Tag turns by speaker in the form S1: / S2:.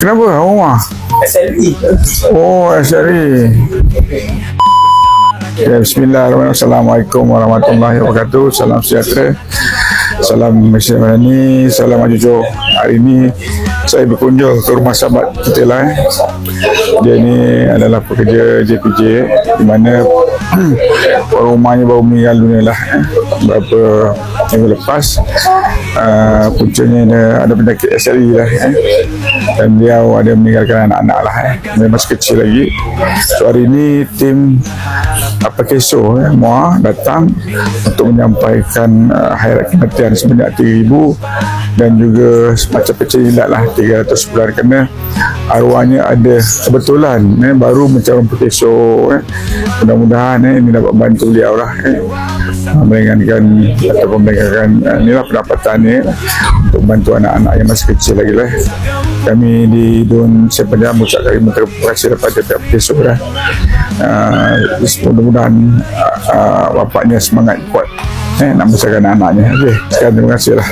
S1: Kenapa rumah?
S2: SLE.
S1: Oh, SRE. Ya, Bismillahirrahmanirrahim. Assalamualaikum warahmatullahi wabarakatuh. Salam sejahtera. Salam Malaysia Madani. Salam Ajujo. Hari ini saya berkunjung ke rumah sahabat kita lah. Eh. Dia ni adalah pekerja JPJ di mana rumahnya baru meninggal dunia lah. Eh. Beberapa minggu lepas. Uh, puncanya dia ada penyakit SLE lah. Eh. Dan dia ada meninggalkan anak-anak lah. Eh. Masih kecil lagi. So hari ini tim apa keso eh, MUA datang untuk menyampaikan uh, hayat kematian sebanyak 3000 dan juga semacam pecah lah 300 bulan kerana arwahnya ada kebetulan eh, baru mencalon pekeso eh. mudah-mudahan eh, ini dapat bantu beliau lah eh. Uh, meringankan ataupun meringankan uh, inilah pendapatannya eh, untuk bantu anak-anak yang masih kecil lagi lah kami di Dun Sepanjang mengucapkan terima kasih kepada pihak pekeso lah uh, mudah-mudahan uh, uh, bapaknya semangat kuat eh, nak besarkan anak-anaknya. Okey, sekian terima kasih lah.